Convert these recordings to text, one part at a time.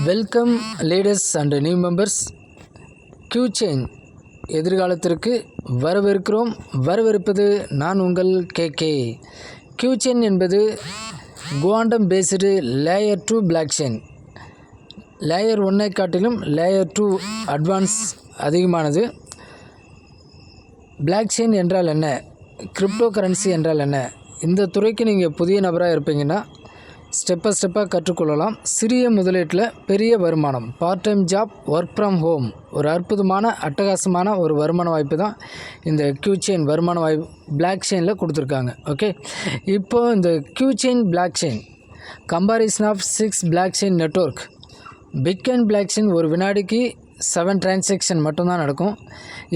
Welcome leaders and new members Q chain எதிர்காலத்திற்கு வரவேற்கிறோம். வரவேற்பது நான் உங்கள் கே கே கியூ செயின் என்பது quantum based layer two block chain layer ஒன்னை காட்டிலும் லேயர் டூ அட்வான்ஸ் அதிகமானது. பிளாக் செயின் என்றால் என்ன? கிரிப்டோ கரன்சி என்றால் என்ன? இந்த துறைக்கு நீங்கள் புதிய நபராக இருப்பீங்கன்னா ஸ்டெப் ஸ்டெப்பாக கற்றுக்கொள்ளலாம். சிறிய முதலீட்டில் பெரிய வருமானம். Part time job work from home ஒரு அற்புதமான அட்டகாசமான ஒரு வருமான வாய்ப்பு தான் இந்த கியூ செயின் வருமான வாய்ப்பு பிளாக் செயினில் கொடுத்துருக்காங்க. ஓகே இப்போ இந்த Q chain block chain comparison of six block chain network and block chain ஒரு வினாடிக்கு செவன் டிரான்சாக்ஷன் மட்டும்தான் நடக்கும்.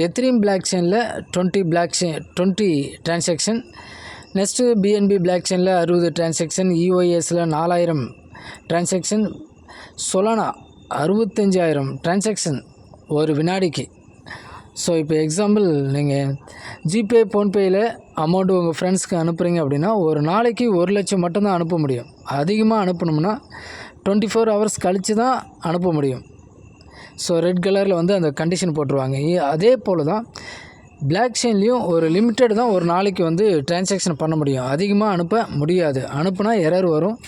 எத்ரீம் பிளாக் செயினில் twenty block chain twenty transaction next BNB block செயினில் அறுபது டிரான்சாக்ஷன் இஒஎஸில் நாலாயிரம் டிரான்சாக்ஷன் சொலானா அறுபத்தஞ்சாயிரம் டிரான்சாக்ஷன் ஒரு வினாடிக்கு. ஸோ இப்போ எக்ஸாம்பிள் நீங்கள் ஜிபே ஃபோன்பேயில் அமௌண்ட்டு உங்கள் ஃப்ரெண்ட்ஸ்க்கு அனுப்புகிறீங்க அப்படின்னா ஒரு நாளைக்கு ஒரு லட்சம் மட்டும்தான் அனுப்ப முடியும். அதிகமாக அனுப்பணும்னா டுவெண்ட்டி ஃபோர் ஹவர்ஸ் கழித்து தான் அனுப்ப முடியும். ஸோ ரெட் கலரில் வந்து அந்த கண்டிஷன் போட்டுருவாங்க. இ- அதே போல் தான் பிளாக் செயின்லேயும் ஒரு லிமிட்டட் தான் ஒரு நாளைக்கு வந்து டிரான்சாக்ஷன் பண்ண முடியும். அதிகமாக அனுப்ப முடியாது. அனுப்புனா எரர் வரும்.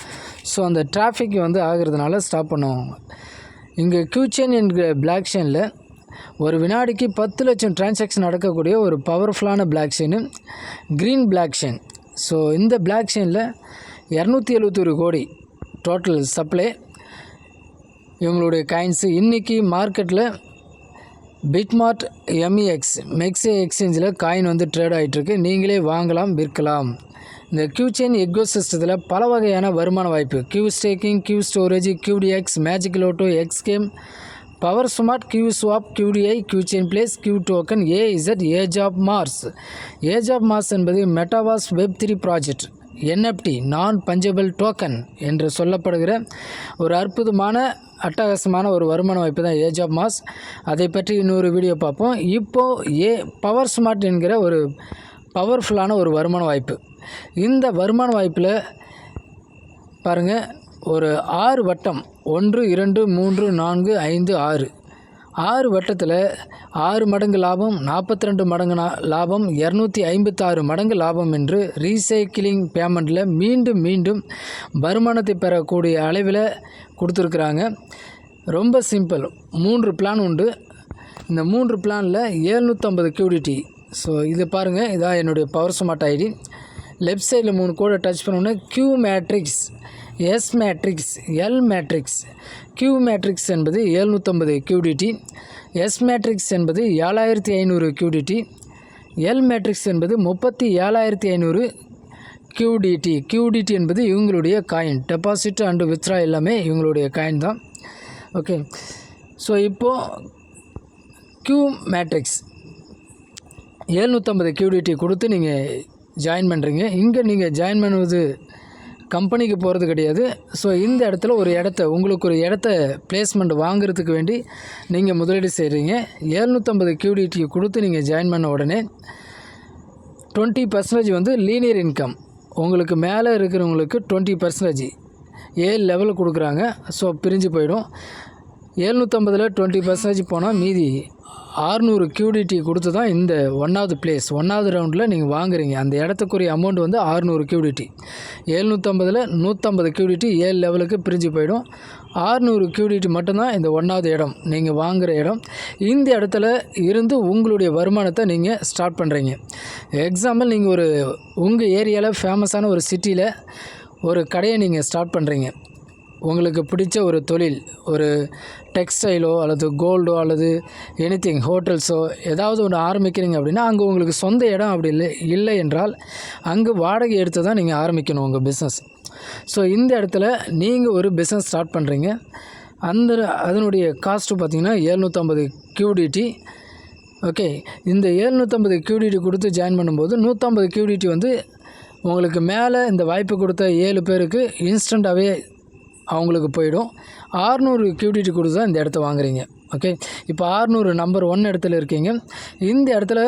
ஸோ அந்த டிராஃபிக் வந்து ஆகிறதுனால ஸ்டாப் பண்ணுவாங்க இங்கே கியூ செயின் என்கிற பிளாக் செயினில் ஒரு வினாடிக்கு பத்து லட்சம் டிரான்சாக்ஷன் நடக்கக்கூடிய ஒரு பவர்ஃபுல்லான block chain green block chain so இந்த பிளாக் செயினில் இரநூத்தி எழுபத்தொரு கோடி டோட்டல் சப்ளை இவங்களுடைய காயின்ஸு இன்றைக்கி மார்க்கெட்டில் பிட்மார்ட் எம்இஎக்ஸ் மெக்ஸே எக்ஸ்சேஞ்சில் காயின் வந்து ட்ரேட் ஆகிட்டுருக்கு நீங்களே வாங்கலாம் விற்கலாம். இந்த கியூ செயின் எக்கோ சிஸ்டத்தில் பல வகையான வருமான வாய்ப்பு. Q staking Q storage QDX magic lotto X game power smart Q swap QDI Q chain blaze Q token AEZ age of Mars age of Mars என்பது metaverse web three project NFT non fungible token என்று சொல்லப்படுகிற ஒரு அற்புதமான அட்டகாசமான ஒரு வருமான வாய்ப்பு தான் ஏஜ் ஆஃப் மாஸ் அதை பற்றி இன்னொரு வீடியோ பார்ப்போம். இப்போது ஏ பவர் ஸ்மார்ட் என்கிற ஒரு பவர்ஃபுல்லான ஒரு வருமான வாய்ப்பு. இந்த வருமான வாய்ப்பில் பாருங்கள் ஒரு ஆறு வட்டம் ஒன்று இரண்டு மூன்று நான்கு ஐந்து ஆறு. ஆறு வட்டத்தில் ஆறு மடங்கு லாபம் நாற்பத்தி ரெண்டு மடங்கு லாபம் இரநூத்தி ஐம்பத்தாறு மடங்கு லாபம் என்று ரீசைக்கிளிங் பேமெண்ட்டில் மீண்டும் மீண்டும் வருமானத்தை பெறக்கூடிய அளவில் கொடுத்துருக்குறாங்க. ரொம்ப சிம்பிள். மூன்று பிளான் உண்டு. இந்த மூன்று பிளானில் ஏழ்நூற்றம்பது கியூடிட்டி ஸோ இது பாருங்கள் இதான் என்னுடைய பவர் ஸ்மார்ட் ஐடி. லெஃப்ட் சைடில் மூணு கோடை டச் பண்ணோன்னே Q matrix S matrix L matrix Q matrix என்பது ஏழ்நூற்றம்பது கியூடிடி எஸ் மேட்ரிக்ஸ் என்பது ஏழாயிரத்தி ஐநூறு கியூடிடி எல் மேட்ரிக்ஸ் என்பது முப்பத்தி ஏழாயிரத்தி ஐநூறு கியூடிடி கியூடிடி என்பது இவங்களுடைய காயின் டெபாசிட் அண்டு வித்ரா எல்லாமே இவங்களுடைய காயின் தான். ஓகே ஸோ இப்போது கியூ மேட்ரிக்ஸ் ஏழ்நூற்றம்பது கியூடிடி கொடுத்து நீங்கள் ஜாயின் பண்ணுறீங்க இங்கே நீங்கள் ஜாயின் பண்ணுவது கம்பெனிக்கு போகிறது கிடையாது. ஸோ இந்த இடத்துல ஒரு இடத்த உங்களுக்கு ஒரு இடத்த பிளேஸ்மெண்ட் வாங்குறதுக்கு வேண்டி நீங்கள் முதலீடு செய்கிறீங்க ஏழ்நூற்றம்பது கியூடிட்டி கொடுத்து நீங்கள் ஜாயின் பண்ண உடனே டுவெண்ட்டி பர்சன்டேஜ் வந்து லீனியர் இன்கம் உங்களுக்கு மேலே இருக்கிறவங்களுக்கு டுவெண்ட்டி பர்சன்டேஜ் ஏழு லெவலில் கொடுக்குறாங்க. ஸோ பிரிஞ்சு போயிடும். ஏழ்நூற்றம்பதில் டுவெண்ட்டி பர்சன்டேஜ் போனால் மீதி ஆறுநூறு கியூடிடி கொடுத்து தான் இந்த ஒன்றாவது பிளேஸ் ஒன்றாவது ரவுண்டில் நீங்கள் வாங்குறீங்க. அந்த இடத்துக்குரிய அமௌண்ட் வந்து ஆறுநூறு கியூடிடி ஏழ்நூற்றம்பதில் நூற்றம்பது கியூடிட்டி ஏழு லெவலுக்கு பிரிஞ்சு போயிடும். ஆறுநூறு கியூடிட்டி மட்டும்தான் இந்த ஒன்றாவது இடம். நீங்கள் வாங்குகிற இடம். இந்த இடத்துல இருந்து உங்களுடைய வருமானத்தை நீங்கள் ஸ்டார்ட் பண்ணுறீங்க எக்ஸாம்பிள் நீங்கள் ஒரு உங்கள் ஏரியாவில் ஃபேமஸான ஒரு சிட்டியில் ஒரு கடையை நீங்கள் ஸ்டார்ட் பண்ணுறீங்க உங்களுக்கு பிடிச்ச ஒரு தொழில் ஒரு டெக்ஸ்டைலோ அல்லது கோல்டோ அல்லது எனிதிங் ஹோட்டல்ஸோ ஏதாவது ஒன்று ஆரம்பிக்கிறீங்க அப்படின்னா அங்கே உங்களுக்கு சொந்த இடம் அப்படி இல்லை இல்லை என்றால் அங்கே வாடகை எடுத்து தான் நீங்கள் ஆரம்பிக்கணும் உங்கள் பிஸ்னஸ் ஸோ இந்த இடத்துல நீங்கள் ஒரு பிஸ்னஸ் ஸ்டார்ட் பண்ணுறீங்க அந்த அதனுடைய காஸ்ட்டு பார்த்தீங்கன்னா ஏழ்நூற்றம்பது கியூடிடி ஓகே இந்த ஏழ்நூற்றம்பது கியூடிடி கொடுத்து ஜாயின் பண்ணும்போது நூற்றம்பது கியூடிடி வந்து உங்களுக்கு மேலே இந்த வாய்ப்பு கொடுத்த ஏழு பேருக்கு இன்ஸ்டண்ட்டாகவே அவங்களுக்கு போயிடும். ஆறுநூறு கியூடிட்டி கொடுத்து தான் இந்த இடத்த வாங்குறீங்க. ஓகே இப்போ ஆறுநூறு நம்பர் ஒன் இடத்துல இருக்கீங்க. இந்த இடத்துல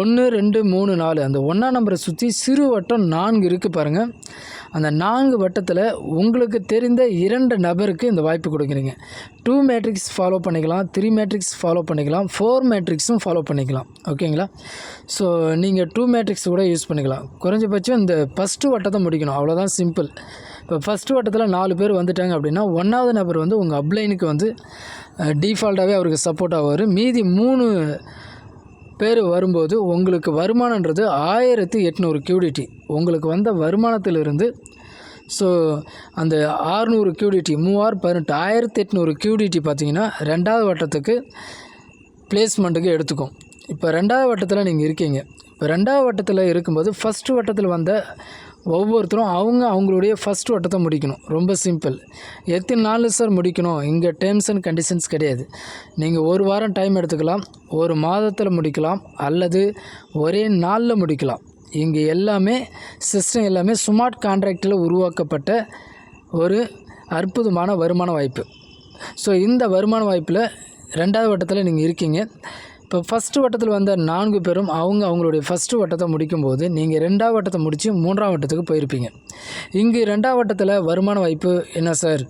ஒன்று ரெண்டு மூணு நாலு அந்த ஒன்றா நம்பரை சுற்றி சிறு வட்டம் நான்கு இருக்குது பாருங்கள் அந்த நான்கு வட்டத்தில் உங்களுக்கு தெரிந்த இரண்டு நபருக்கு இந்த வாய்ப்பு கொடுக்குறீங்க. டூ மேட்ரிக்ஸ் ஃபாலோ பண்ணிக்கலாம் த்ரீ மேட்ரிக்ஸ் ஃபாலோ பண்ணிக்கலாம் ஃபோர் மேட்ரிக்ஸும் ஃபாலோ பண்ணிக்கலாம். ஓகேங்களா ஸோ நீங்கள் டூ மேட்ரிக்ஸ் கூட யூஸ் பண்ணிக்கலாம். குறைஞ்சபட்சம் இந்த ஃபஸ்ட்டு வட்டத்தை முடிக்கணும். அவ்வளோதான் சிம்பிள் இப்போ ஃபஸ்ட்டு வட்டத்தில் நாலு பேர் வந்துட்டாங்க அப்படின்னா ஒன்றாவது நபர் வந்து உங்கள் அப்ளைனுக்கு வந்து டிஃபால்ட்டாகவே அவருக்கு சப்போர்ட் ஆவார். மீதி மூணு பேர் வரும்போது உங்களுக்கு வருமானன்றது ஆயிரத்தி எட்நூறு கியூடிட்டி உங்களுக்கு வந்த வருமானத்திலிருந்து ஸோ அந்த ஆறுநூறு கியூடிட்டி மூவார் பதினெட்டு ஆயிரத்தி எட்நூறு கியூடிட்டி பார்த்தீங்கன்னா ரெண்டாவது வட்டத்துக்கு பிளேஸ்மெண்ட்டுக்கு எடுத்துக்கும். இப்போ ரெண்டாவது வட்டத்தில் நீங்கள் இருக்கீங்க. இப்போ ரெண்டாவது வட்டத்தில் இருக்கும்போது ஃபஸ்ட்டு வட்டத்தில் வந்த ஒவ்வொருத்தரும் அவங்க அவங்களுடைய ஃபஸ்ட் வட்டத்தை முடிக்கணும். ரொம்ப சிம்பிள் எத்தனை நாள் சார் முடிக்கணும்? இங்கே டேர்ம்ஸ் அண்ட் கண்டிஷன்ஸ் கிடையாது. நீங்கள் ஒரு வாரம் டைம் எடுத்துக்கலாம். ஒரு மாதத்தில் முடிக்கலாம். அல்லது ஒரே நாளில் முடிக்கலாம். இங்கே எல்லாமே சிஸ்டம் எல்லாமே ஸ்மார்ட் கான்ட்ராக்டில் உருவாக்கப்பட்ட ஒரு அற்புதமான வருமான வாய்ப்பு. ஸோ இந்த வருமான வாய்ப்பில் ரெண்டாவது வட்டத்தில் நீங்கள் இருக்கீங்க. இப்போ ஃபஸ்ட்டு வட்டத்தில் வந்த நான்கு பேரும் அவங்க அவங்களுடைய ஃபஸ்ட்டு வட்டத்தை முடிக்கும்போது நீங்கள் ரெண்டாவது வட்டத்தை முடித்து மூன்றாம் வட்டத்துக்கு போயிருப்பீங்க. இங்கு ரெண்டாவது வட்டத்தில் வருமான வாய்ப்பு என்ன சார்?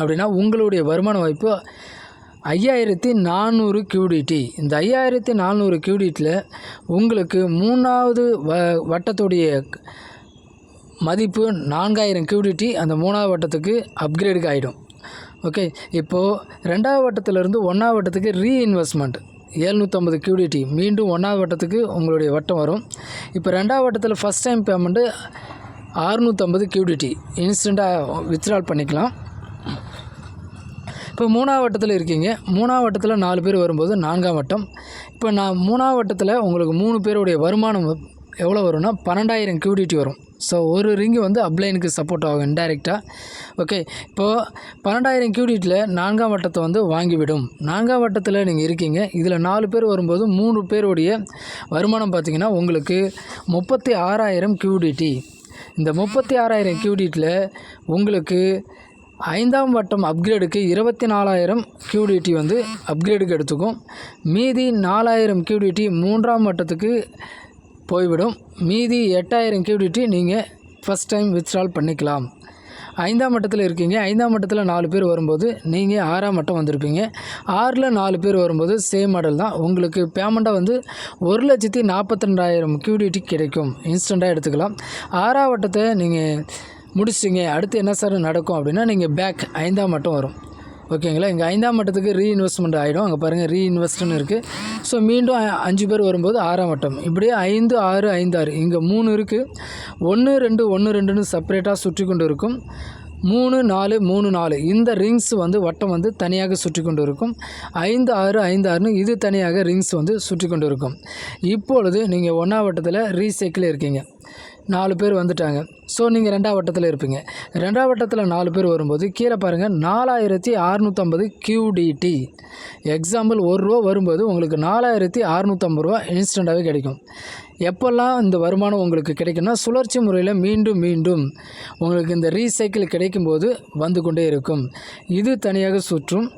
அப்படின்னா உங்களுடைய வருமான வாய்ப்பு ஐயாயிரத்தி நானூறு கியூடிடி இந்த ஐயாயிரத்தி நானூறு கியூடிட்டியில் உங்களுக்கு மூணாவது வ வட்டத்துடைய மதிப்பு நான்காயிரம் கியூடிட்டி அந்த மூணாவது வட்டத்துக்கு அப்கிரேடுக்கு ஆகிடும் ஓகே இப்போது ரெண்டாவது வட்டத்திலிருந்து ஒன்றாவது வட்டத்துக்கு ரீஇன்வெஸ்ட்மெண்ட் ஏழ்நூற்றம்பது கியூடிடி மீண்டும் ஒன்றாவது வட்டத்துக்கு உங்களுடைய வட்டம் வரும். இப்போ ரெண்டாவது வட்டத்தில் ஃபஸ்ட் டைம் பேமெண்ட்டு அறுநூற்றம்பது கியூடிடி இன்ஸ்டண்ட்டாக வித்ட்ரால் பண்ணிக்கலாம். இப்போ மூணாவது வட்டத்தில் இருக்கீங்க. மூணாவது வட்டத்தில் நாலு பேர் வரும்போது நான்காம் வட்டம். இப்போ நான் மூணாவது வட்டத்தில் உங்களுக்கு மூணு பேருடைய வருமானம் எவ்வளோ வரும்னா பன்னெண்டாயிரம் கியூடிடி வரும். ஸோ ஒரு ரிங்கு வந்து அப்ளைனுக்கு சப்போர்ட் ஆகும் இன்டைரக்டாக ஓகே இப்போது பன்னெண்டாயிரம் கியூடிட்டில் நான்காம் வட்டத்தை வந்து வாங்கிவிடும். நான்காம் வட்டத்தில் நீங்கள் இருக்கீங்க. இதில் நாலு பேர் வரும்போது மூணு பேருடைய வருமானம் பார்த்திங்கன்னா உங்களுக்கு முப்பத்தி ஆறாயிரம் கியூடிட்டி இந்த முப்பத்தி ஆறாயிரம் கியூடிட்டியில் உங்களுக்கு ஐந்தாம் வட்டம் அப்கிரேடுக்கு இருபத்தி நாலாயிரம் கியூடிட்டி வந்து அப்கிரேடுக்கு எடுத்துக்கும். மீதி நாலாயிரம் கியூடிட்டி மூன்றாம் வட்டத்துக்கு போய்விடும். மீதி எட்டாயிரம் கியூடிட்டி நீங்கள் ஃபஸ்ட் டைம் வித்ட்ரால் பண்ணிக்கலாம். ஐந்தாம் மட்டத்தில் இருக்கீங்க. ஐந்தாம் மட்டத்தில் நாலு பேர் வரும்போது நீங்கள் ஆறாம் மட்டம் வந்திருப்பீங்க. ஆறில் நாலு பேர் வரும்போது சேம் மாடல் தான். உங்களுக்கு பேமெண்ட்டாக வந்து ஒரு லட்சத்தி நாற்பத்தி ரெண்டாயிரம் கியூடிட்டி கிடைக்கும் இன்ஸ்டண்ட்டாக எடுத்துக்கலாம். ஆறாம் வட்டத்தை நீங்கள் முடிச்சிட்டிங்க. அடுத்து என்ன சார் நடக்கும் அப்படின்னா நீங்கள் பேக் ஐந்தாம் மட்டம் வரும். ஓகேங்களா? இங்கே ஐந்தாம் மட்டத்துக்கு ரீஇன்வெஸ்ட்மெண்ட் ஆகிடும் அங்கே பாருங்கள் ரீஇன்வெஸ்ட்னு இருக்குது ஸோ மீண்டும் அஞ்சு பேர் வரும்போது ஆறாம் வட்டம். இப்படியே ஐந்து ஆறு ஐந்து ஆறு. இங்கே மூணு இருக்குது ஒன்று ரெண்டு ஒன்று ரெண்டுன்னு செப்பரேட்டாக சுற்றி கொண்டு இருக்கும். மூணு நாலு மூணு நாலு. இந்த ரிங்ஸ் வந்து வட்டம் வந்து தனியாக சுற்றி கொண்டு இருக்கும். ஐந்து ஆறு ஐந்து ஆறுன்னு இது தனியாக ரிங்ஸ் வந்து சுற்றி கொண்டு இருக்கும். இப்பொழுது நீங்கள் ஒன்றாம் வட்டத்தில் ரீசைக்கிள் இருக்கீங்க. நாலு பேர் வந்துட்டாங்க. ஸோ நீங்கள் ரெண்டாம் வட்டத்தில் இருப்பீங்க. ரெண்டாம் வட்டத்தில் நாலு பேர் வரும்போது கீழே பாருங்கள் நாலாயிரத்தி அறநூற்றம்பது கியூடிடி எக்ஸாம்பிள் ஒரு ரூபா வரும்போது உங்களுக்கு நாலாயிரத்தி அறநூற்றம்பது ரூபா இன்ஸ்டண்ட்டாகவே கிடைக்கும். எப்போல்லாம் இந்த வருமானம் உங்களுக்கு கிடைக்கும்னா சுழற்சி முறையில் மீண்டும் மீண்டும் உங்களுக்கு இந்த ரீசைக்கிள் கிடைக்கும்போது வந்து கொண்டே இருக்கும். இது தனியாக சுற்றும்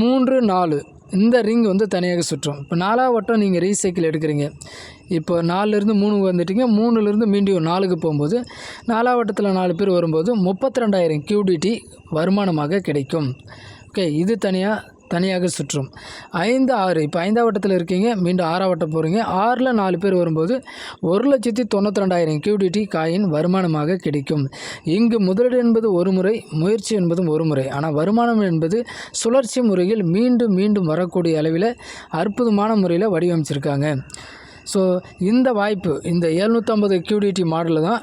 மூன்று நாலு இந்த ரிங் வந்து தனியாக சுற்றும். இப்போ நாலாவது வட்டம் நீங்கள் ரீசைக்கிள் எடுக்கிறீங்க. இப்போ நாலுலேருந்து மூணு வந்துட்டீங்க மூணுலேருந்து மீண்டும் நாலுக்கு போகும்போது நாலாவது வட்டத்தில் நாலு பேர் வரும்போது முப்பத்தி ரெண்டாயிரம் கியூடிடி வருமானமாக கிடைக்கும். ஓகே இது தனியாக தனியாக சுற்றும். ஐந்து ஆறு. இப்போ ஐந்தாம் வட்டத்தில் இருக்கீங்க. மீண்டும் ஆறாம் வட்டம் போகிறீங்க ஆறில் நாலு பேர் வரும்போது ஒரு லட்சத்தி தொண்ணூற்றி ரெண்டாயிரம் கியூடிடி காயின் வருமானமாக கிடைக்கும். இங்கு முதலீடு என்பது ஒரு முறை முயற்சி என்பதும் ஒரு முறை. ஆனால் வருமானம் என்பது சுழற்சி முறையில் மீண்டும் மீண்டும் வரக்கூடிய அளவில் அற்புதமான முறையில் வடிவமைச்சிருக்காங்க. ஸோ இந்த வாய்ப்பு இந்த எழுநூற்றம்பது கியூடிடி மாடலில் தான்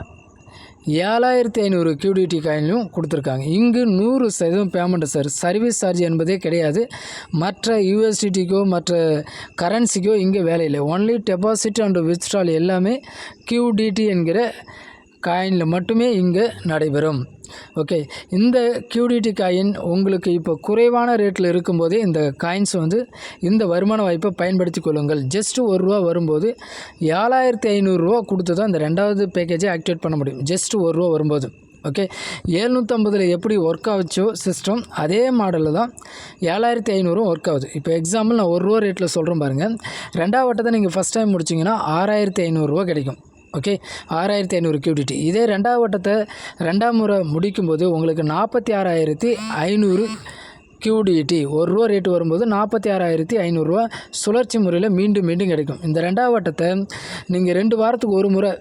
ஏழாயிரத்தி ஐநூறு கியூடிடி காயின்லையும் கொடுத்துருக்காங்க. இங்கு நூறு சதவீதம் பேமெண்ட் சார் சர்வீஸ் சார்ஜ் என்பதே கிடையாது. மற்ற யூஎஸ்டிடிக்கோ மற்ற கரன்சிக்கோ இங்கே வேலை இல்லை. ஒன்லி டெபாசிட் அண்ட் வித்ட்ரால் எல்லாமே கியூடிடி என்கிற காயினில் மட்டுமே இங்கே நடைபெறும். ஓகே இந்த கியூடிடி காயின் உங்களுக்கு இப்போ குறைவான ரேட்டில் இருக்கும்போதே இந்த காயின்ஸ் வந்து இந்த வருமான வாய்ப்பை பயன்படுத்தி கொள்ளுங்கள். ஜஸ்ட் ஒரு ரூபா வரும்போது ஏழாயிரத்தி ஐநூறுரூவா கொடுத்து தான் இந்த ரெண்டாவது பேக்கேஜை ஆக்டிவேட் பண்ண முடியும். ஜஸ்ட் ஒரு ரூபா வரும்போது. ஓகே ஏழ்நூற்றம்பதில் எப்படி ஒர்க் ஆச்சோ சிஸ்டம் அதே மாடலில் தான் ஏழாயிரத்தி ஐநூறும் ஒர்க் ஆகுது. இப்போ எக்ஸாம்பிள் நான் ஒரு ரூபா ரேட்டில் சொல்கிறேன் பாருங்கள் ரெண்டாவது வட்டத்தை நீங்கள் ஃபஸ்ட் டைம் முடிச்சிங்கன்னா ஆறாயிரத்தி ஐநூறுரூவா கிடைக்கும். ஓகே? ஆறாயிரத்தி ஐநூறு கியூடிடி இதே ரெண்டாவது வட்டத்தை ரெண்டாம் முறை முடிக்கும்போது உங்களுக்கு நாற்பத்தி ஆறாயிரத்தி ஐநூறு கியூடிடி ஒரு ரூபா ரேட்டு வரும்போது நாற்பத்தி ஆறாயிரத்தி ஐநூறுரூவா சுழற்சி முறையில் மீண்டும் மீண்டும் கிடைக்கும். இந்த ரெண்டாவது வட்டத்தை நீங்கள் ரெண்டு வாரத்துக்கு ஒரு முறை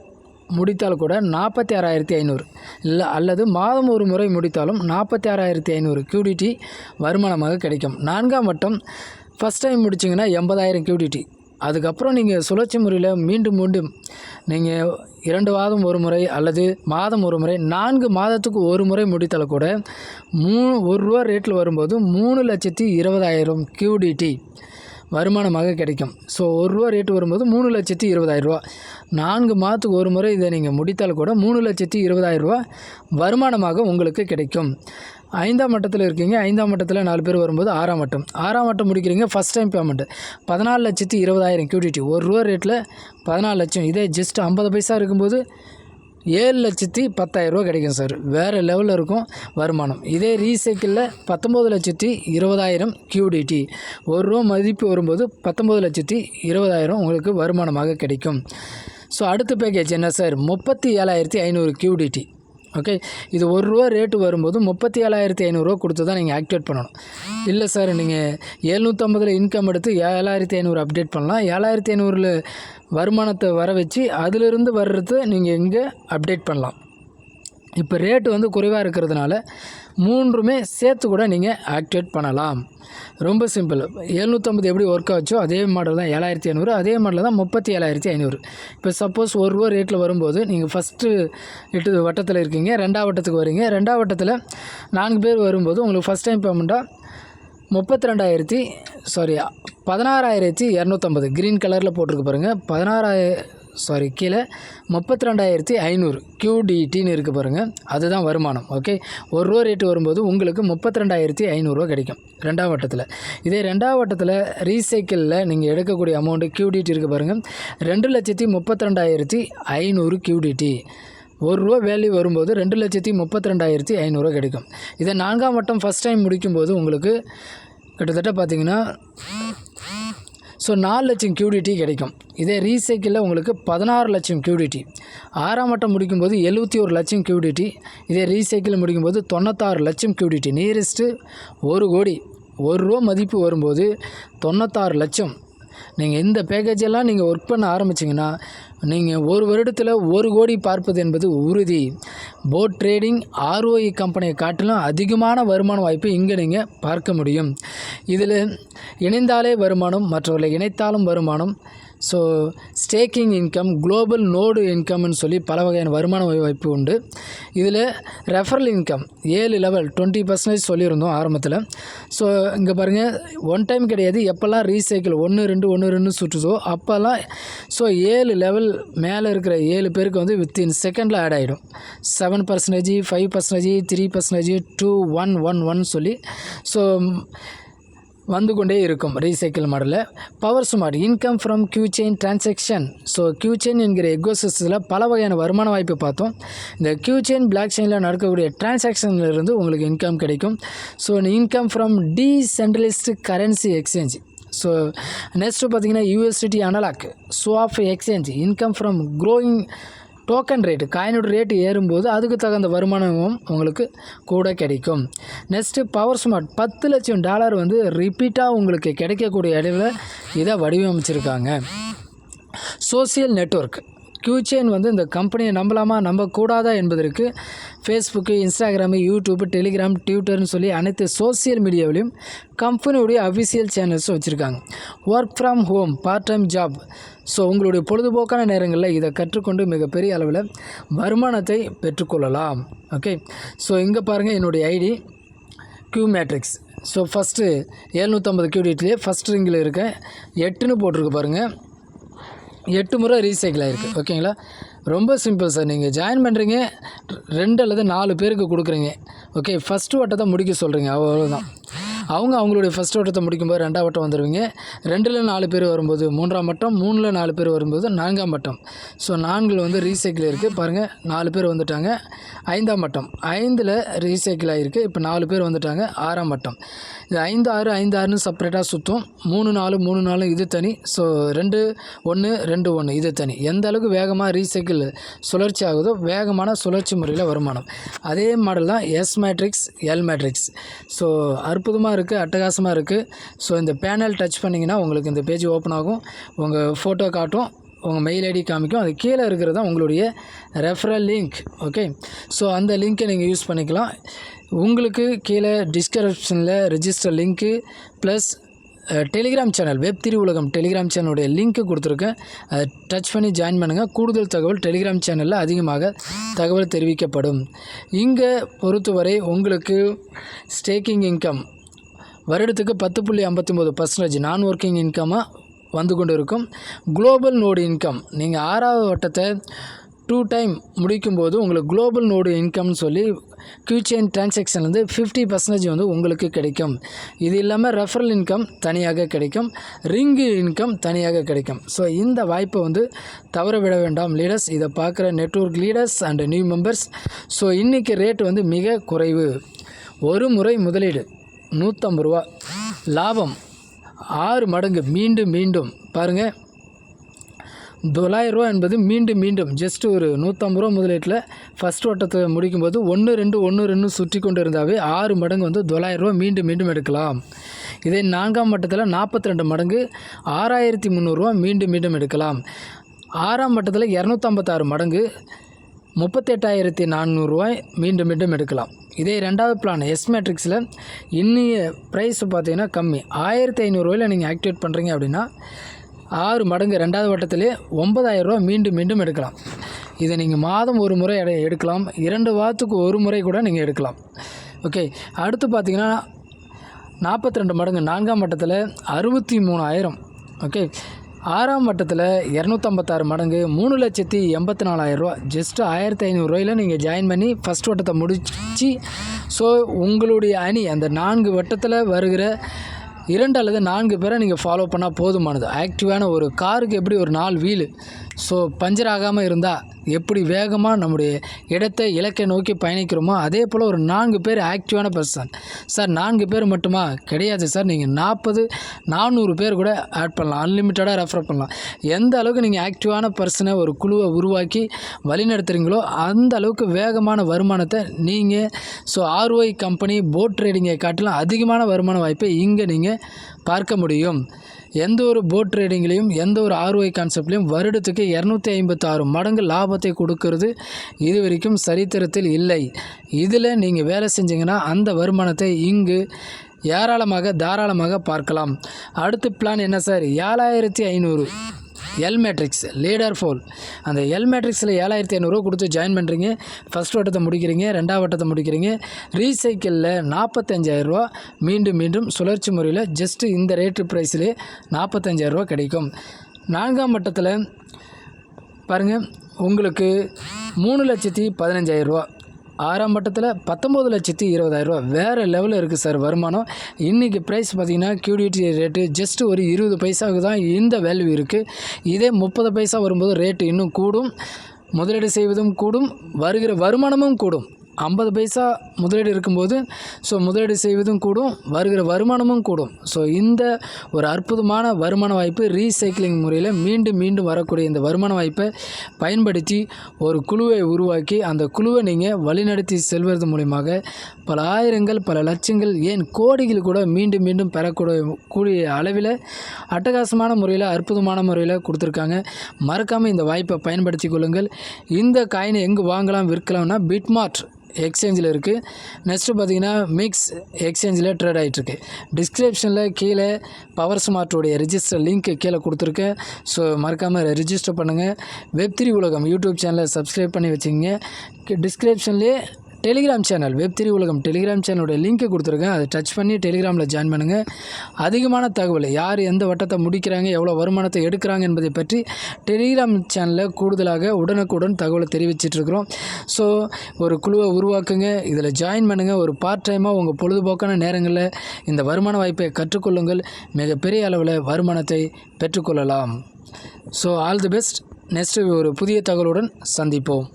முடித்தால் கூட நாற்பத்தி ஆறாயிரத்தி ஐநூறு. இல்லை அல்லது மாதம் ஒரு முறை முடித்தாலும் நாற்பத்தி ஆறாயிரத்தி ஐநூறு கியூடிடி வருமானமாக கிடைக்கும். நான்காம் வட்டம் ஃபஸ்ட் டைம் முடிச்சிங்கன்னா எண்பதாயிரம் கியூடிடி அதுக்கப்புறம் நீங்கள் சுழற்சி முறையில் மீண்டும் மீண்டும் நீங்கள் இரண்டு மாதம் ஒரு முறை அல்லது மாதம் ஒரு முறை நான்கு மாதத்துக்கு ஒரு முறை முடித்தால் கூட மூணு ஒரு ரூபா ரேட்டில் வரும்போது மூணு லட்சத்தி இருபதாயிரம் கியூடிடி வருமானமாக கிடைக்கும். ஸோ ஒரு ரூபா ரேட்டு வரும்போது மூணு லட்சத்தி இருபதாயிரரூவா நான்கு மாதத்துக்கு ஒரு முறை இதை நீங்கள் முடித்தால் கூட மூணு லட்சத்தி இருபதாயிரரூவா வருமானமாக உங்களுக்கு கிடைக்கும். ஐந்தாம் மட்டத்தில் இருக்கீங்க. ஐந்தாம் மட்டத்தில் நாலு பேர் வரும்போது ஆறாம் மட்டம். ஆறாம் மட்டம் முடிக்கிறீங்க ஃபஸ்ட் டைம் பேமெண்ட்டு பதினாலு லட்சத்தி இருபதாயிரம் கியூடிடி ஒரு ரூபா ரேட்டில் பதினாலு லட்சம். இதே ஜஸ்ட் ஐம்பது பைசா இருக்கும்போது ஏழு லட்சத்தி பத்தாயிரரூவா கிடைக்கும் சார் வேறு லெவலில் இருக்கும் வருமானம். இதே ரீசைக்கிளில் பத்தொம்போது லட்சத்தி இருபதாயிரம் கியூடிடி ஒரு ரூபா மதிப்பு வரும்போது பத்தொம்போது லட்சத்தி இருபதாயிரம் உங்களுக்கு வருமானமாக கிடைக்கும். ஸோ அடுத்த பேக்கேஜ் என்ன சார் முப்பத்தி ஏழாயிரத்தி ஐநூறு கியூடிடி ஓகே இது ஒரு ரூபா ரேட்டு வரும்போது முப்பத்தி ஏழாயிரத்தி ஐநூறுரூவா கொடுத்து தான் நீங்கள் ஆக்டிவேட் பண்ணணும். இல்லை சார் நீங்கள் எழுநூற்றம்பதில் இன்கம் எடுத்து ஏழாயிரத்தி ஐநூறு அப்டேட் பண்ணலாம். ஏழாயிரத்தி ஐநூறில் வருமானத்தை வர வச்சு அதிலிருந்து வர்றது நீங்கள் இங்கே அப்டேட் பண்ணலாம். இப்போ ரேட்டு வந்து குறைவாக இருக்கிறதுனால மூன்றுமே சேர்த்து கூட நீங்கள் ஆக்டிவேட் பண்ணலாம். ரொம்ப சிம்பிள் எழுநூற்றம்பது எப்படி ஒர்க் ஆச்சோ அதே மாடல் தான் ஏழாயிரத்தி ஐநூறு அதே மாடல் தான் முப்பத்தி ஏழாயிரத்தி ஐநூறு. இப்போ சப்போஸ் ஒரு ரூபா ரேட்டில் வரும்போது நீங்கள் ஃபஸ்ட்டு எட்டு வட்டத்தில் இருக்கீங்க ரெண்டாவது வட்டத்துக்கு வரீங்க ரெண்டாவது வட்டத்தில் நான்கு பேர் வரும்போது உங்களுக்கு ஃபஸ்ட் டைம் பேமெண்ட்டாக முப்பத்தி ரெண்டாயிரத்தி சாரி பதினாறாயிரத்தி இரநூத்தம்பது. க்ரீன் கலரில் போட்டிருக்கு பாருங்கள் பதினாறாயிரம் சாரி கீழே முப்பத்தி ரெண்டாயிரத்தி ஐநூறு கியூடிடின்னு இருக்குது பாருங்கள் அதுதான் வருமானம் ஓகே ஒரு ரூபா ரேட்டு வரும்போது உங்களுக்கு முப்பத்தி ரெண்டாயிரத்தி ஐநூறுரூவா கிடைக்கும் ரெண்டாம் வட்டத்தில். இதே ரெண்டாம் வட்டத்தில் ரீசைக்கிளில் நீங்கள் எடுக்கக்கூடிய அமௌண்ட்டு கியூடிடி இருக்குது பாருங்கள் ரெண்டு லட்சத்தி முப்பத்தி ரெண்டாயிரத்தி ஐநூறு கியூடிடி ஒரு ரூபா வேல்யூ வரும்போது ரெண்டு லட்சத்தி முப்பத்தி ரெண்டாயிரத்தி ஐநூறுரூவா கிடைக்கும். இதை நான்காம் வட்டம் ஃபஸ்ட் டைம் முடிக்கும்போது உங்களுக்கு கிட்டத்தட்ட பார்த்தீங்கன்னா ஸோ நாலு லட்சம் கியூடிட்டி கிடைக்கும். இதே ரீசைக்கிளில் உங்களுக்கு பதினாறு லட்சம் கியூடிட்டி ஆறாம் வட்டம் முடிக்கும்போது எழுபத்தி ஒரு லட்சம் கியூடிட்டி இதே ரீசைக்கிள் முடிக்கும்போது தொண்ணூத்தாறு லட்சம் கியூடிட்டி நியரஸ்ட்டு ஒரு கோடி ஒரு ரூபா மதிப்பு வரும்போது தொண்ணூத்தாறு லட்சம். நீங்கள் இந்த பேக்கேஜெல்லாம் நீங்கள் ஒர்க் பண்ண ஆரம்பிச்சிங்கன்னா நீங்கள் ஒரு வருடத்தில் ஒரு கோடி பார்ப்பது என்பது உறுதி. போட் ட்ரேடிங் ஆர்ஓஇ கம்பெனியை காட்டிலும் அதிகமான வருமான வாய்ப்பு இங்கே நீங்கள் பார்க்க முடியும். இதில் இணைந்தாலே வருமானம் மற்றவர்களை இணைத்தாலும் வருமானம். So staking income global node இன்கம்னு சொல்லி பல வகையான வருமான வாய்ப்பு உண்டு. இதில் ரெஃபரல் இன்கம் ஏழு லெவல் டுவெண்ட்டி பர்சன்டேஜ் சொல்லியிருந்தோம் ஆரம்பத்தில். ஸோ இங்கே பாருங்கள் ஒன் டைம் கிடையாது எப்போல்லாம் ரீசைக்கிள் ஒன்று ரெண்டு ஒன்று ரெண்டு சுற்றுதோ அப்போல்லாம் ஸோ ஏழு லெவல் மேலே இருக்கிற ஏழு பேருக்கு வந்து வித்தின் செகண்டில் ஆட் ஆகிடும் seven percentage five percentage three percentage two one one one சொல்லி. ஸோ வந்து கொண்டே இருக்கும் ரீசைக்கிள் மாடலில் power smart income from Q chain transaction so Q chain என்கிற எக்கோசிஸ்டில் பல வகையான வருமான வாய்ப்பு பார்த்தோம். இந்த கியூ செயின் பிளாக் செயினில் நடக்கக்கூடிய டிரான்சாக்ஷன்லேருந்து உங்களுக்கு இன்கம் கிடைக்கும். So income from decentralised currency exchange so next பார்த்தீங்கன்னா USDT analog swap exchange income from growing token rate காயினோட rate ஏறும்போது அதுக்கு தகுந்த வருமானமும் உங்களுக்கு கூட கிடைக்கும். நெக்ஸ்ட்டு பவர் ஸ்மார்ட் பத்து லட்சம் டாலர் வந்து ரிப்பீட்டாக உங்களுக்கு கிடைக்கக்கூடிய இடையில இதை வடிவமைச்சிருக்காங்க. சோசியல் நெட்வொர்க் கியூச்செயின் வந்து இந்த கம்பெனியை நம்பலாமா நம்பக்கூடாதா என்பதற்கு ஃபேஸ்புக்கு இன்ஸ்டாகிராமு யூடியூப் டெலிகிராம் ட்விட்டர்னு சொல்லி அனைத்து சோசியல் மீடியாவிலையும் கம்பெனியுடைய அஃபிஷியல் சேனல்ஸும் வச்சுருக்காங்க. Work from home part time job so உங்களுடைய பொழுதுபோக்கான நேரங்களில் இதை கற்றுக்கொண்டு மிகப்பெரிய அளவில் வருமானத்தை பெற்றுக்கொள்ளலாம். ஓகே ஸோ இங்கே பாருங்கள் என்னுடைய ID Q matrix so first எழுநூற்றம்பது கியூடிட்லேயே ஃபஸ்ட் ரிங்கில் இருக்கேன் எட்டுன்னு போட்டிருக்கு பாருங்கள் எட்டு முறை ரீசைக்கிள் ஆகிருக்கு ஓகேங்களா? ரொம்ப சிம்பிள் சார் நீங்கள் ஜாயின் பண்ணுறீங்க ரெண்டு அல்லது நாலு பேருக்கு கொடுக்குறீங்க. ஓகே ஃபஸ்ட்டு வட்டத்தை முடிக்க சொல்கிறீங்க அவ்வளோதான் அவங்க அவங்களுடைய ஃபஸ்ட் வட்டத்தை முடிக்கும்போது ரெண்டாம் வட்டம் வந்துடுவீங்க ரெண்டில் நாலு பேர் வரும்போது மூன்றாம் வட்டம் மூணில் நாலு பேர் வரும்போது நான்காம் வட்டம் ஸோ நான்கில் வந்து ரீசைக்கிள் இருக்குது பாருங்கள் நாலு பேர் வந்துட்டாங்க. ஐந்தாம் வட்டம் ஐந்தில் ரீசைக்கிள் ஆகிருக்கு இப்போ நாலு பேர் வந்துட்டாங்க. ஆறாம் வட்டம் இது ஐந்து ஆறு ஐந்து ஆறுன்னு செப்பரேட்டாக சுற்றும் மூணு நாலு மூணு நாலு இது தனி. ஸோ ரெண்டு ஒன்று ரெண்டு ஒன்று இது தனி. எந்த அளவுக்கு வேகமாக ரீசைக்கிள் சுழற்சி ஆகுதோ வேகமான சுழற்சி முறையில் வருமானம். அதே மாடல் தான் S matrix L matrix so அற்புதமாக இருக்குது அட்டகாசமாக இருக்குது ஸோ இந்த பேனல் டச் பண்ணிங்கன்னா உங்களுக்கு இந்த பேஜ் ஓப்பன் ஆகும். உங்கள் ஃபோட்டோ காட்டும் உங்கள் மெயில் ஐடி காமிக்கும். அது கீழே இருக்கிறது தான் உங்களுடைய ரெஃபரல் லிங்க் ஓகே ஸோ அந்த லிங்க்கை நீங்கள் யூஸ் பண்ணிக்கலாம். உங்களுக்கு கீழே டிஸ்கிரிப்ஷனில் register link plus Telegram channel web three உலகம் டெலிகிராம் சேனலுடைய லிங்க்கு கொடுத்துருக்கேன். அதை டச் பண்ணி ஜாயின் பண்ணுங்கள் கூடுதல் தகவல் டெலிகிராம் சேனலில் அதிகமாக தகவல் தெரிவிக்கப்படும். இங்கே பொறுத்தவரை உங்களுக்கு ஸ்டேக்கிங் இன்கம் வருடத்துக்கு பத்து புள்ளி ஐம்பத்தொம்போது பர்சன்டேஜ் நான் ஒர்க்கிங் இன்கம்மாக வந்து கொண்டு இருக்கும் குளோபல் நோடு இன்கம் நீங்கள் ஆறாவது வட்டத்தை டூ டைம் முடிக்கும்போது உங்களுக்கு குளோபல் நோடு இன்கம்னு சொல்லி கியூச்செயின் டிரான்சாக்ஷன்லேருந்து ஃபிஃப்டி பர்சன்டேஜ் வந்து உங்களுக்கு கிடைக்கும். இது இல்லாமல் ரெஃபரல் இன்கம் தனியாக கிடைக்கும். ரிங்கு இன்கம் தனியாக கிடைக்கும். ஸோ இந்த வாய்ப்பை வந்து தவற விட வேண்டாம் லீடர்ஸ் இதை பார்க்குற network leaders and new members so இன்றைக்கி ரேட் வந்து மிக குறைவு. ஒரு முறை முதலீடு. நூற்றம்பது ரூபா. லாபம். ஆறு மடங்கு. மீண்டும் மீண்டும். பாருங்கள் தொள்ளாயிரரூவா என்பது மீண்டும் மீண்டும். ஜஸ்ட் ஒரு நூற்றம்பது ரூபா முதலீட்டில் ஃபஸ்ட் ஓட்டத்தை முடிக்கும்போது ஒன்று ரெண்டு ஒன்று ரெண்டு சுற்றி கொண்டு இருந்தாவே ஆறு மடங்கு வந்து தொள்ளாயிரரூவா மீண்டும் மீண்டும் எடுக்கலாம். இதே நான்காம் வட்டத்தில் நாற்பத்தி ரெண்டு மடங்கு ஆறாயிரத்தி முந்நூறுரூவா மீண்டும் மீண்டும் எடுக்கலாம். ஆறாம் வட்டத்தில் இரநூத்தம்பத்தாறு மடங்கு முப்பத்தெட்டாயிரத்தி நானூறுரூவாய் மீண்டும் மீண்டும் எடுக்கலாம். இதே ரெண்டாவது பிளான் எஸ் மேட்ரிக்ஸில் இன்னைய ப்ரைஸ் பார்த்தீங்கன்னா கம்மி. ஆயிரத்தி ஐநூறுரூவாயில் நீங்கள் ஆக்டிவேட் பண்ணுறீங்க அப்படின்னா ஆறு மடங்கு ரெண்டாவது வட்டத்திலே ஒன்பதாயிரரூவா மீண்டும் மீண்டும் எடுக்கலாம். இதை நீங்கள் மாதம் ஒரு முறை எடுக்கலாம். இரண்டு வாரத்துக்கு ஒரு முறை கூட நீங்கள் எடுக்கலாம். ஓகே அடுத்து பார்த்தீங்கன்னா நாற்பத்தி ரெண்டு மடங்கு நான்காம் வட்டத்தில் அறுபத்தி மூணாயிரம். ஓகே ஆறாம் வட்டத்தில் இரநூத்தம்பத்தாறு மடங்கு மூணு லட்சத்தி எண்பத்தி நாலாயிரரூவா ஜஸ்ட்டு ஆயிரத்தி ஐநூறுரூவாயில் நீங்கள் ஜாயின் பண்ணி ஃபஸ்ட் வட்டத்தை முடிச்சு ஸோ உங்களுடைய அணி அந்த நான்கு வட்டத்தில் வருகிற இரண்டு அல்லது நான்கு பேரை நீங்கள் ஃபாலோ பண்ணால் போதுமானது. ஆக்டிவான ஒரு காருக்கு எப்படி ஒரு நாலு வீலு ஸோ பஞ்சர் ஆகாமல் இருந்தால் எப்படி வேகமாக நம்முடைய இடத்தை இலக்கை நோக்கி பயணிக்கிறோமோ அதே போல் ஒரு நான்கு பேர் ஆக்டிவான பர்சன் சார் நான்கு பேர் மட்டுமா? கிடையாது சார் நீங்கள் நாற்பது நானூறு பேர் கூட ஆட் பண்ணலாம். அன்லிமிட்டடாக ரெஃபர் பண்ணலாம். எந்த அளவுக்கு நீங்கள் ஆக்டிவான பர்சனை ஒரு குழுவை உருவாக்கி வழிநடத்துகிறீங்களோ அந்த அளவுக்கு வேகமான வருமானத்தை நீங்கள் ஸோ ஆர்ஒய் கம்பெனி போட் ட்ரேடிங்கை காட்டிலும் அதிகமான வருமான வாய்ப்பை இங்கே நீங்கள் பார்க்க முடியும். எந்த ஒரு போட் ட்ரேடிங்லேயும் எந்த ஒரு ஆர்ஒய் கான்செப்ட்லேயும் வருடத்துக்கு இரநூத்தி ஐம்பத்தாறு மடங்கு லாபத்தை கொடுக்கறது இது வரைக்கும் சரித்திரத்தில் இல்லை. இதில் நீங்கள் வேலை செஞ்சீங்கன்னா அந்த வருமானத்தை இங்கு ஏராளமாக தாராளமாக பார்க்கலாம். அடுத்த பிளான் என்ன சார் ஏழாயிரத்தி ஐநூறு. எல் மேட்ரிக்ஸ் லீடர் ஃபோல் அந்த எல் மேட்ரிக்ஸில் ஏழாயிரத்தி ஐநூறுரூவா கொடுத்து ஜாயின் பண்ணுறீங்க ஃபஸ்ட் வட்டத்தை முடிக்கிறீங்க ரெண்டாவது வட்டத்தை முடிக்கிறீங்க. ரீசைக்கிளில் நாற்பத்தஞ்சாயிரரூவா மீண்டும் மீண்டும் சுழற்சி முறையில் ஜஸ்ட்டு இந்த ரேட்டு ப்ரைஸ்லேயே நாற்பத்தஞ்சாயிரரூவா கிடைக்கும். நான்காம் வட்டத்தில் பாருங்கள் உங்களுக்கு மூணு லட்சத்தி பதினஞ்சாயிரரூவா ஆறாம் வட்டத்தில் பத்தொம்பது லட்சத்தி இருபதாயிரரூவா வேறு லெவலில் இருக்குது சார் வருமானம். இன்றைக்கி ப்ரைஸ் பார்த்திங்கன்னா கியூடிடி ரேட்டு ஜஸ்ட் ஒரு இருபது பைசாவுக்கு தான் இந்த வேல்யூ இருக்குது இதே முப்பது பைசா வரும்போது ரேட்டு இன்னும் கூடும். முதலீடு செய்வதும் கூடும். வருகிற வருமானமும் கூடும். ஐம்பது பைசா முதலீடு இருக்கும்போது ஸோ முதலீடு செய்வதும் கூடும் வருகிற வருமானமும் கூடும். ஸோ இந்த ஒரு அற்புதமான வருமான வாய்ப்பு ரீசைக்கிளிங் முறையில் மீண்டும் மீண்டும் வரக்கூடிய இந்த வருமான வாய்ப்பை பயன்படுத்தி ஒரு குழுவை உருவாக்கி அந்த குழுவை நீங்கள் வழிநடத்தி செல்வது மூலியமாக பல ஆயிரங்கள் பல லட்சங்கள் ஏன் கோடிகள் கூட மீண்டும் மீண்டும் பெறக்கூடிய கூடிய அளவில் அட்டகாசமான முறையில் அற்புதமான முறையில் கொடுத்துருக்காங்க. மறக்காமல் இந்த வாய்ப்பை பயன்படுத்தி கொள்ளுங்கள். இந்த காயினை எங்கே வாங்கலாம் விற்கலாம்னா பிட்மார்ட் எக்ஸ்சேஞ்சில் இருக்குது நெக்ஸ்ட்டு பார்த்தீங்கன்னா மிக்ஸ் எக்ஸ்சேஞ்சில் ட்ரேட் ஆகிட்டுருக்கு டிஸ்கிரிப்ஷனில் கீழே பவர் ஸ்மார்ட்டோடைய ரிஜிஸ்டர் லிங்க்கு கீழே கொடுத்துருக்கேன் ஸோ மறக்காமல் ரிஜிஸ்டர் பண்ணுங்கள் வெப் உலகம் யூடியூப் சேனலை சப்ஸ்கிரைப் பண்ணி வச்சுக்கோங்க. டிஸ்கிரிப்ஷன்லேயே டெலிகிராம் சேனல் வெப் திரி உலகம் டெலிகிராம் சேனலோட லிங்க்கை கொடுத்துருக்கேன். அதை டச் பண்ணி டெலிகிராமில் ஜாயின் பண்ணுங்கள் அதிகமான தகவல் யார் எந்த வட்டத்தை முடிக்கிறாங்க எவ்வளோ வருமானத்தை எடுக்கிறாங்க என்பதை பற்றி டெலிகிராம் சேனலில் கூடுதலாக உடனுக்குடன் தகவலை தெரிவிச்சிட்ருக்குறோம் ஸோ ஒரு குழுவை உருவாக்குங்க. இதில் ஜாயின் பண்ணுங்கள் ஒரு பார்ட் டைமாக உங்கள் பொழுதுபோக்கான நேரங்களில் இந்த வருமான வாய்ப்பை கற்றுக்கொள்ளுங்கள். மிகப்பெரிய அளவில் வருமானத்தை பெற்றுக்கொள்ளலாம். So all the best next ஒரு புதிய தகவலுடன் சந்திப்போம்.